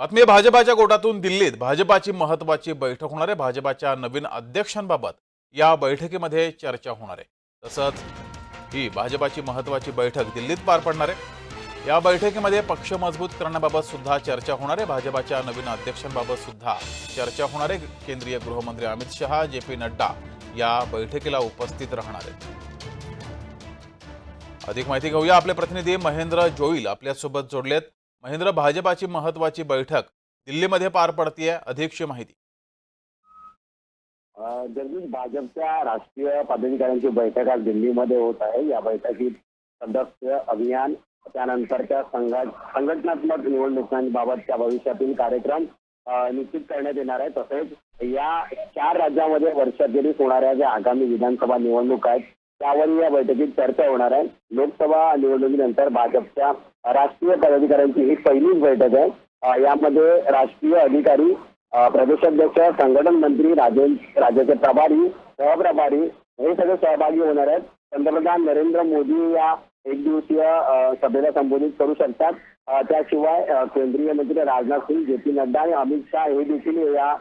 बातमी भाजपाच्या गोटातून दिल्लीत भाजपाची महत्वाची बैठक होणार आहे. भाजपाच्या नवीन अध्यक्षांबाबत या बैठकीमध्ये चर्चा होणार आहे. तसंच ही भाजपाची महत्वाची बैठक दिल्लीत पार पडणार आहे. या बैठकीमध्ये पक्ष मजबूत करण्याबाबत सुद्धा चर्चा होणार आहे. भाजपाच्या नवीन अध्यक्षांबाबत सुद्धा चर्चा होणार आहे. केंद्रीय गृहमंत्री अमित शहा जे पी नड्डा या बैठकीला उपस्थित राहणार आहेत. अधिक माहिती घेऊया. आपले प्रतिनिधी महेंद्र जोईल आपल्यासोबत जोडलेत. महेंद्र भाजपाची महत्वाची बैठक दिल्लीमध्ये पार पडतीये अधिकची माहिती. जगदीश भाजपच्या राष्ट्रीय पदाधिकाऱ्यांची बैठक आज दिल्लीमध्ये होत आहे. या बैठकीत सदस्य अभियान त्यानंतरच्या संघा संघटनात्मक निवडणुकांबाबतच्या भविष्यातील कार्यक्रम निश्चित करण्यात येणार आहे. तसेच या चार राज्यामध्ये वर्षाखेरीस होणाऱ्या ज्या आगामी विधानसभा निवडणूक आहेत त्यावर या बैठकीत चर्चा होणार आहे. लोकसभा निवडणुकीनंतर भाजपच्या राष्ट्रीय पदाधिकाऱ्यांची ही पहिलीच बैठक आहे. यामध्ये राष्ट्रीय अधिकारी प्रदेशाध्यक्ष संघटन मंत्री राजेंद्र राज्याचे प्रभारी सहप्रभारी हे सगळे सहभागी होणार आहेत. पंतप्रधान नरेंद्र मोदी या एक दिवसीय सभेला संबोधित करू शकतात. त्याशिवाय केंद्रीय मंत्री राजनाथ सिंग जे पी नड्डा आणि अमित शहा हे देखील या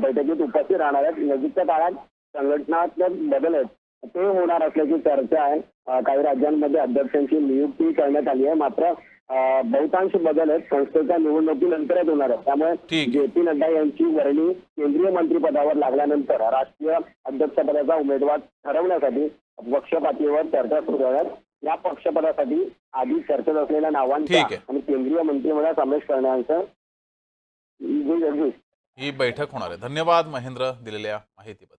बैठकीत उपस्थित राहणार आहेत. नजीकच्या काळात संघटनात्मक बदल आहेत ते होणार असल्याची चर्चा आहे. काही राज्यांमध्ये अध्यक्षांची नियुक्ती करण्यात आली आहे. मात्र बहुतांश बदल आहेत. संस्थेच्या निवडणुकीनंतरच होणार आहेत. त्यामुळे. जे पी नड्डा यांची वर्णी केंद्रीय मंत्रिपदावर लागल्यानंतर राष्ट्रीय अध्यक्षपदाचा उमेदवार ठरवण्यासाठी पक्षपातळीवर चर्चा सुरू आहेत या पक्षपदासाठी आधी चर्चेत असलेल्या नावांचा आहे. आणि केंद्रीय मंत्रिमंडळात समावेश करण्याचं ही बैठक होणार आहे. धन्यवाद महेंद्र दिलेल्या माहितीबद्दल.